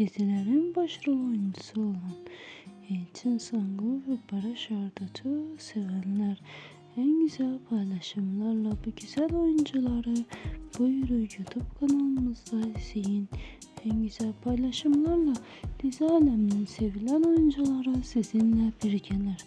dizilerin başrol oyuncusu olan Elçin Sangu ve Barış Arduç'u sevenler en güzel paylaşımlarla bu güzel oyuncuları buyurun YouTube kanalımızda izleyin. En güzel paylaşımlarla dizi aleminin sevilen oyuncuları sizinle birgeler.